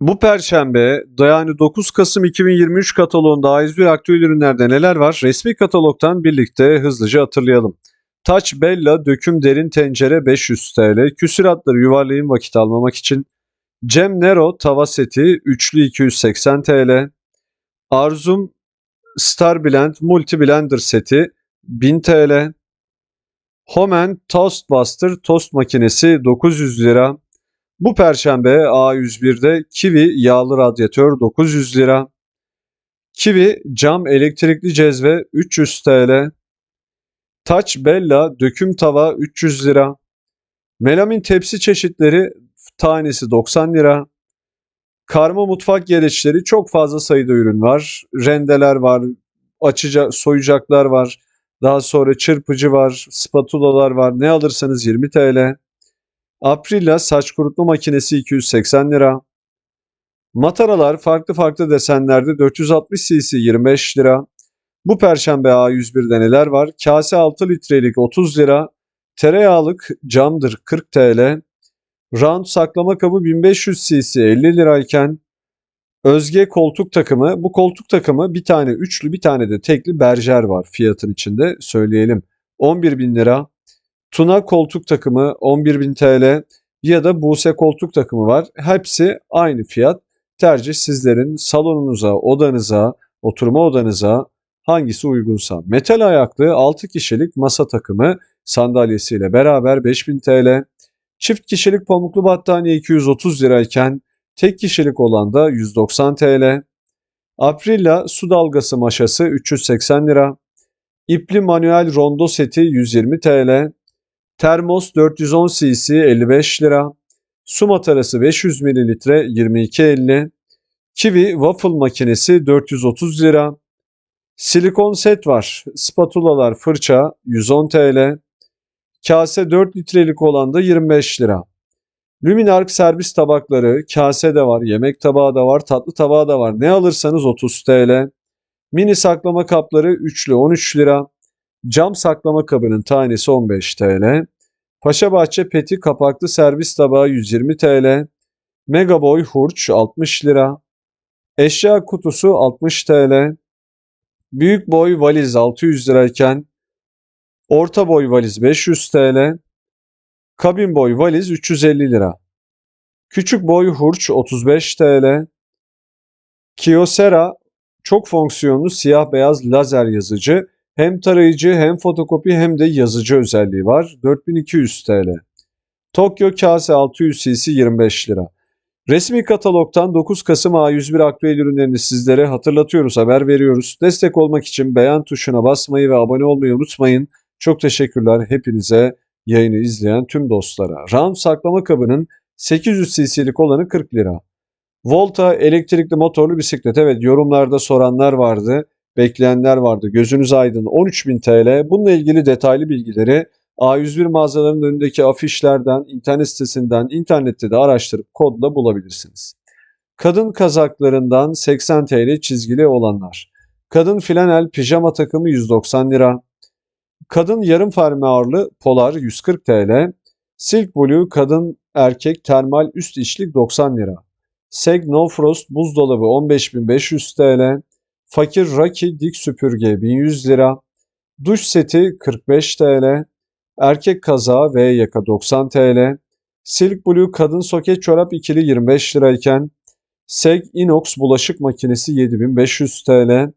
Bu perşembe yani 9 Kasım 2023 kataloğunda A101 aktüel ürünlerde neler var? Resmi katalogtan birlikte hızlıca hatırlayalım. Touch Bella döküm derin tencere 500 TL. Küsüratları yuvarlayın vakit almamak için. Cem Nero tava seti üçlü 280 TL. Arzum Star Blend Multi Blender seti 1000 TL. Homen Toast Buster tost makinesi 900 lira. Bu perşembe A101'de Kiwi yağlı radyatör 900 lira. Kiwi cam elektrikli cezve 300 TL. Touch Bella döküm tava 300 lira. Melamin tepsi çeşitleri tanesi 90 lira. Karma mutfak gereçleri çok fazla sayıda ürün var. Rendeler var, açacak, soyacaklar var. Daha sonra çırpıcı var, spatulalar var. Ne alırsanız 20 TL. Aprilla saç kurutma makinesi 280 lira. Mataralar farklı farklı desenlerde 460 cc 25 lira. Bu perşembe A101'de neler var? Kase 6 litrelik 30 lira. Tereyağlık camdır 40 TL. Round saklama kabı 1500 cc 50 lirayken Özge koltuk takımı. Bu koltuk takımı bir tane üçlü bir tane de tekli berjer var fiyatın içinde söyleyelim. 11.000 lira. Tuna koltuk takımı 11.000 TL ya da Buse koltuk takımı var. Hepsi aynı fiyat. Tercih sizlerin salonunuza, odanıza, oturma odanıza hangisi uygunsa. Metal ayaklı 6 kişilik masa takımı sandalyesiyle beraber 5000 TL. Çift kişilik pamuklu battaniye 230 lirayken tek kişilik olan da 190 TL. Aprilla su dalgası maşası 380 lira. İpli manuel rondo seti 120 TL. Termos 410 cc 55 lira. Su matarası 500 ml 22.50. Kiwi waffle makinesi 430 lira. Silikon set var. Spatulalar fırça 110 TL. Kase 4 litrelik olan da 25 lira. Luminark servis tabakları, kase de var, yemek tabağı da var, tatlı tabağı da var. Ne alırsanız 30 TL. Mini saklama kapları üçlü 13 lira. Cam saklama kabının tanesi 15 TL. Paşabahçe peti kapaklı servis tabağı 120 TL. Megaboy hurç 60 lira. Eşya kutusu 60 TL. Büyük boy valiz 600 lirayken orta boy valiz 500 TL. Kabin boy valiz 350 lira. Küçük boy hurç 35 TL. Kyocera çok fonksiyonlu siyah beyaz lazer yazıcı hem tarayıcı hem fotokopi hem de yazıcı özelliği var. 4200 TL. Tokyo kase 600 cc 25 lira. Resmi katalogdan 9 Kasım A101 aktüel ürünlerini sizlere hatırlatıyoruz, haber veriyoruz. Destek olmak için beğen tuşuna basmayı ve abone olmayı unutmayın. Çok teşekkürler hepinize yayını izleyen tüm dostlara. Round saklama kabının 800 cc'lik olanı 40 lira. Volta elektrikli motorlu bisiklet. Evet yorumlarda soranlar vardı bekleyenler vardı. Gözünüz aydın 13.000 TL. Bununla ilgili detaylı bilgileri A101 mağazalarının önündeki afişlerden, internet sitesinden, internette de araştırıp kodla bulabilirsiniz. Kadın kazaklarından 80 TL çizgili olanlar. Kadın flanel pijama takımı 190 lira. Kadın yarım fermuarlı polar 140 TL. Silk Blue kadın erkek termal üst içlik 90 lira. Seg No Frost buzdolabı 15.500 TL. Fakir Raki dik süpürge 1100 lira. Duş seti 45 TL. Erkek kazağı ve yaka 90 TL. Silk Blue kadın soket çorap ikili 25 lirayken Seg Inox bulaşık makinesi 7500 TL.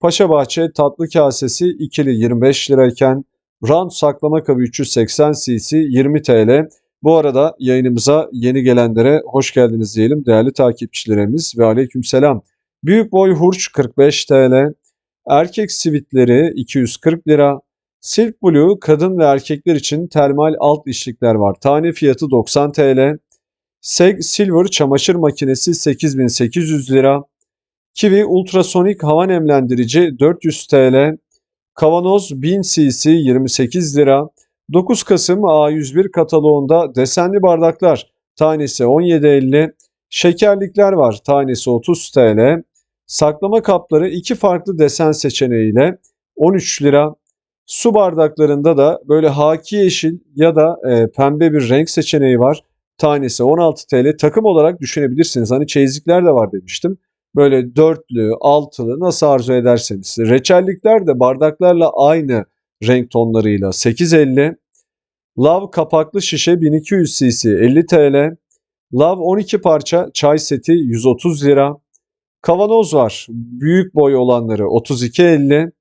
Paşabahçe tatlı kasesi ikili 25 lirayken Round saklama kabı 380 cc 20 TL. Bu arada yayınımıza yeni gelenlere hoş geldiniz diyelim değerli takipçilerimiz ve aleykümselam. Büyük boy hurç 45 TL. Erkek sivitleri 240 lira. Silk Blue kadın ve erkekler için termal alt işlikler var. Tane fiyatı 90 TL. Seg Silver çamaşır makinesi 8800 lira. Kiwi ultrasonik hava nemlendirici 400 TL. Kavanoz 1000 cc 28 lira. 9 Kasım A101 kataloğunda desenli bardaklar tanesi 17.50. Şekerlikler var tanesi 30 TL. Saklama kapları iki farklı desen seçeneğiyle 13 lira. Su bardaklarında da böyle haki yeşil ya da e, pembe bir renk seçeneği var. Tanesi 16 TL. Takım olarak düşünebilirsiniz. Hani çeyizlikler de var demiştim. Böyle dörtlü, altılı nasıl arzu ederseniz. Reçellikler de bardaklarla aynı renk tonlarıyla 8.50. Lav kapaklı şişe 1200 cc 50 TL. Lav 12 parça çay seti 130 lira. Kavanoz var. Büyük boy olanları 32.50.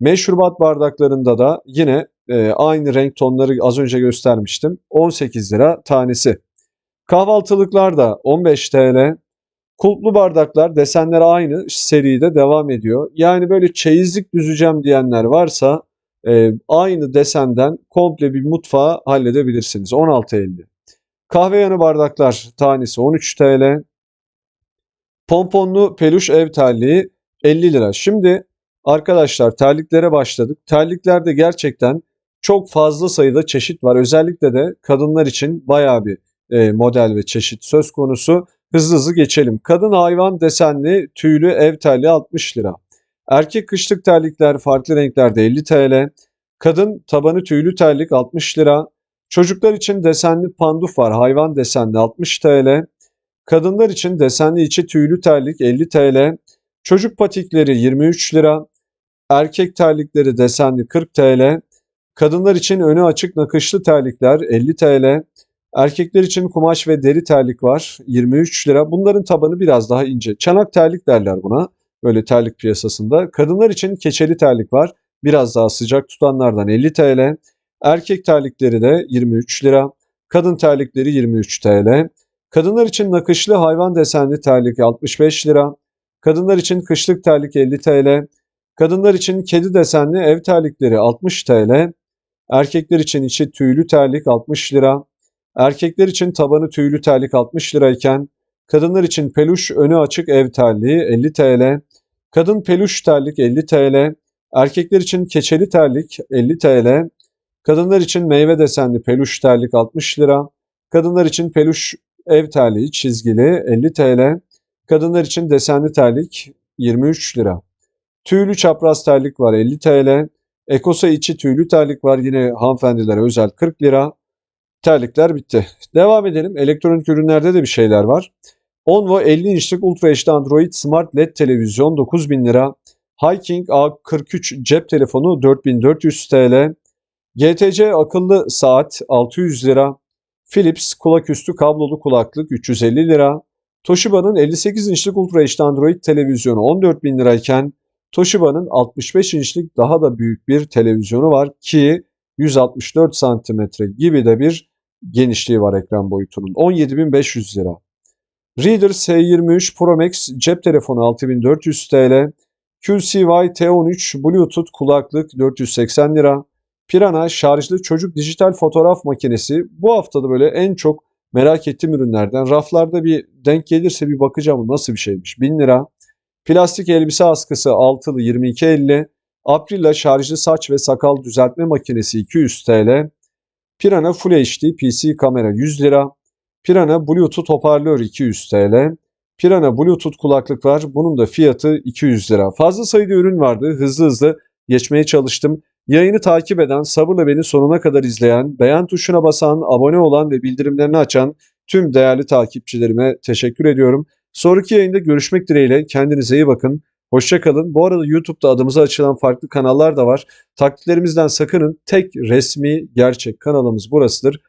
Meşrubat bardaklarında da yine e, aynı renk tonları az önce göstermiştim. 18 lira tanesi. Kahvaltılıklar da 15 TL. Kulplu bardaklar desenler aynı seride devam ediyor. Yani böyle çeyizlik düzeceğim diyenler varsa e, aynı desenden komple bir mutfağı halledebilirsiniz. 16.50. Kahve yanı bardaklar tanesi 13 TL. Pomponlu peluş ev terliği 50 lira. Şimdi arkadaşlar terliklere başladık. Terliklerde gerçekten çok fazla sayıda çeşit var. Özellikle de kadınlar için bayağı bir e, model ve çeşit söz konusu. Hızlı hızlı geçelim. Kadın hayvan desenli tüylü ev terliği 60 lira. Erkek kışlık terlikler farklı renklerde 50 TL. Kadın tabanı tüylü terlik 60 lira. Çocuklar için desenli panduf var hayvan desenli 60 TL. Kadınlar için desenli içi tüylü terlik 50 TL. Çocuk patikleri 23 lira. Erkek terlikleri desenli 40 TL. Kadınlar için önü açık nakışlı terlikler 50 TL. Erkekler için kumaş ve deri terlik var 23 lira. Bunların tabanı biraz daha ince. Çanak terlik derler buna. Böyle terlik piyasasında. Kadınlar için keçeli terlik var. Biraz daha sıcak tutanlardan 50 TL. Erkek terlikleri de 23 lira. Kadın terlikleri 23 TL. Kadınlar için nakışlı hayvan desenli terlik 65 lira. Kadınlar için kışlık terlik 50 TL. Kadınlar için kedi desenli ev terlikleri 60 TL. Erkekler için içi tüylü terlik 60 lira. Erkekler için tabanı tüylü terlik 60 lirayken kadınlar için peluş önü açık ev terliği 50 TL. Kadın peluş terlik 50 TL. Erkekler için keçeli terlik 50 TL. Kadınlar için meyve desenli peluş terlik 60 lira. Kadınlar için peluş ev terliği çizgili 50 TL. Kadınlar için desenli terlik 23 lira. Tüylü çapraz terlik var 50 TL. Ekosa içi tüylü terlik var yine hanımefendilere özel 40 lira. Terlikler bitti. Devam edelim. Elektronik ürünlerde de bir şeyler var. Onvo 50 inçlik Ultra HD Android Smart LED televizyon 9000 lira. Hiking A43 cep telefonu 4400 TL. GTC akıllı saat 600 lira. Philips kulaküstü kablolu kulaklık 350 lira. Toshiba'nın 58 inçlik Ultra HD Android televizyonu 14.000 lirayken Toshiba'nın 65 inçlik daha da büyük bir televizyonu var ki 164 santimetre gibi de bir genişliği var ekran boyutunun. 17.500 lira. Reader S23 Pro Max cep telefonu 6400 TL. QCY T13 Bluetooth kulaklık 480 lira. Pirana şarjlı çocuk dijital fotoğraf makinesi bu haftada böyle en çok merak ettiğim ürünlerden. Raflarda bir denk gelirse bir bakacağım nasıl bir şeymiş. 1000 lira. Plastik elbise askısı altılı 22.50. Aprilla şarjlı saç ve sakal düzeltme makinesi 200 TL. Pirana Full HD PC kamera 100 lira. Pirana Bluetooth hoparlör 200 TL. Pirana Bluetooth kulaklık var. Bunun da fiyatı 200 lira. Fazla sayıda ürün vardı. Hızlı hızlı geçmeye çalıştım. Yayını takip eden, sabırla beni sonuna kadar izleyen, beğen tuşuna basan, abone olan ve bildirimlerini açan tüm değerli takipçilerime teşekkür ediyorum. Sonraki yayında görüşmek dileğiyle. Kendinize iyi bakın. Hoşçakalın. Bu arada YouTube'da adımıza açılan farklı kanallar da var. Taktiklerimizden sakının. Tek resmi gerçek kanalımız burasıdır.